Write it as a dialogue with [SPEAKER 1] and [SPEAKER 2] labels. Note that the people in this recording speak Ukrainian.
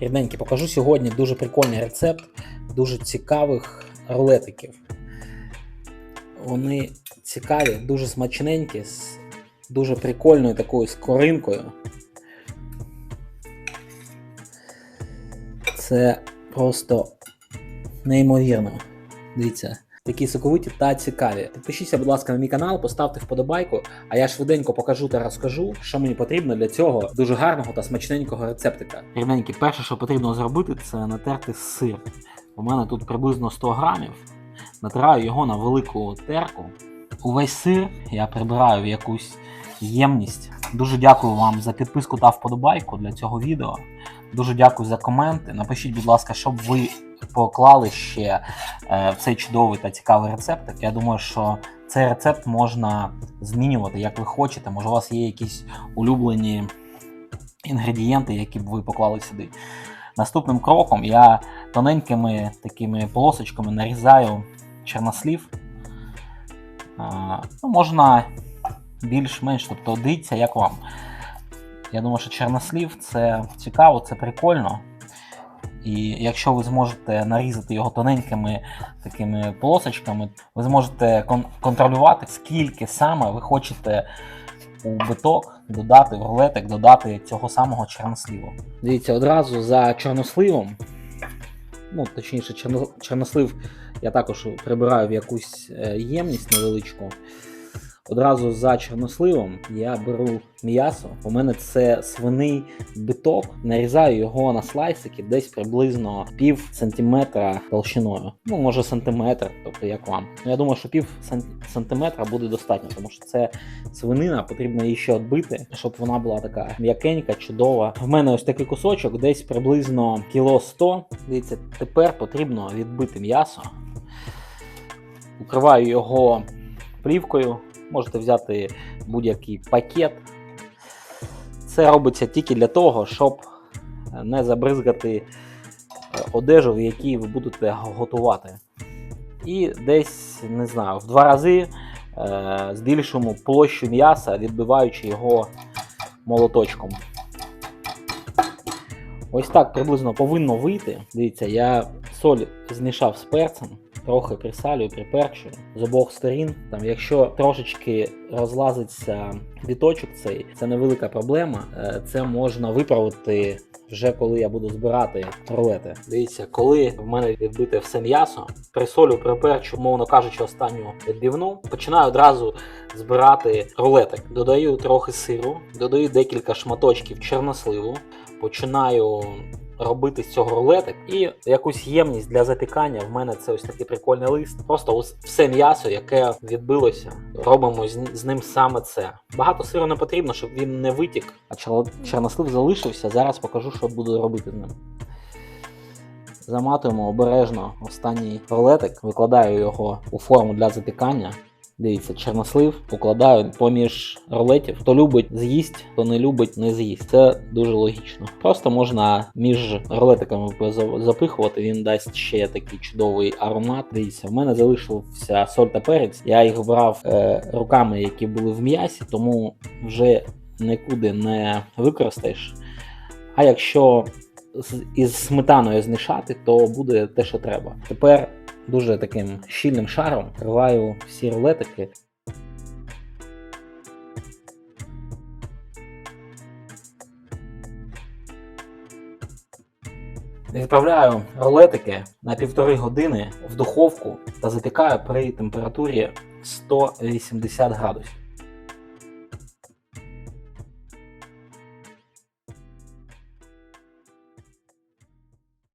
[SPEAKER 1] Рідненькі, покажу сьогодні дуже прикольний рецепт дуже цікавих рулетиків. Вони цікаві, дуже смачненькі, з дуже прикольною такою скоринкою. Це просто неймовірно. Дивіться, такі соковиті та цікаві. Підпишіться, будь ласка, на мій канал, поставте вподобайку, а я швиденько покажу та розкажу, що мені потрібно для цього дуже гарного та смачненького рецептика. Рівненькі, перше, що потрібно зробити, це натерти сир. У мене тут приблизно 100 грамів. Натираю його на велику терку. Увесь сир я прибираю в якусь ємність. Дуже дякую вам за підписку та вподобайку для цього відео. Дуже дякую за коменти. Напишіть, будь ласка, щоб ви поклали ще е, в цей чудовий та цікавий рецептик. Я думаю, що цей рецепт можна змінювати, як ви хочете. Може, у вас є якісь улюблені інгредієнти, які б ви поклали сюди. Наступним кроком я тоненькими такими полосочками нарізаю чорнослів. А, ну, можна більш-менш, тобто дивіться, як вам. Я думаю, що чорнослів це цікаво, це прикольно. І якщо ви зможете нарізати його тоненькими такими полосочками, ви зможете кон- контролювати, скільки саме ви хочете у биток додати в рулетик, додати цього самого чорносліву. Дивіться, одразу за чорносливом, ну точніше, чорно, чорнослив я також прибираю в якусь е, ємність невеличку. Одразу за чорносливом я беру м'ясо. У мене це свиний биток, нарізаю його на слайсики десь приблизно пів сантиметра толщиною. Ну, може сантиметр, тобто як вам. Ну, я думаю, що пів сантиметра буде достатньо, тому що це свинина, потрібно її ще відбити, щоб вона була така м'якенька, чудова. В мене ось такий кусочок, десь приблизно кіло 100. Дивіться, тепер потрібно відбити м'ясо. Укриваю його плівкою. Можете взяти будь-який пакет. Це робиться тільки для того, щоб не забризгати е, одежу, в якій ви будете готувати. І десь, не знаю, в два рази е, збільшуємо площу м'яса, відбиваючи його молоточком. Ось так приблизно повинно вийти. Дивіться, я соль змішав з перцем, трохи присалюю, приперчую з обох сторін. Там, якщо трошечки розлазиться біточок цей, це невелика проблема. Е, Це можна виправити вже коли я буду збирати рулети. Дивіться, коли в мене відбите все м'ясо, присолю, приперчу, мовно кажучи, останню відбивну, починаю одразу збирати рулетик. Додаю трохи сиру, додаю декілька шматочків чорносливу, починаю робити з цього рулетик і якусь ємність для запікання. В мене це ось такий прикольний лист. Просто ось все м'ясо, яке відбилося, робимо з, ним саме це. Багато сиру не потрібно, щоб він не витік, а чорнослив залишився. Зараз покажу, що буду робити з ним. Заматуємо обережно останній рулетик, викладаю його у форму для запікання. Дивіться, чорнослив укладаю поміж рулетів. Хто любить з'їсть, хто не любить, не з'їсть. Це дуже логічно. Просто можна між рулетиками запихувати, він дасть ще такий чудовий аромат. Дивіться, в мене залишився соль та перець. Я їх брав е, руками, які були в м'ясі, тому вже нікуди не використаєш. А якщо із сметаною змішати, то буде те, що треба. Тепер дуже таким щільним шаром криваю всі рулетики. Відправляю рулетики на півтори години в духовку та запікаю при температурі 180 градусів.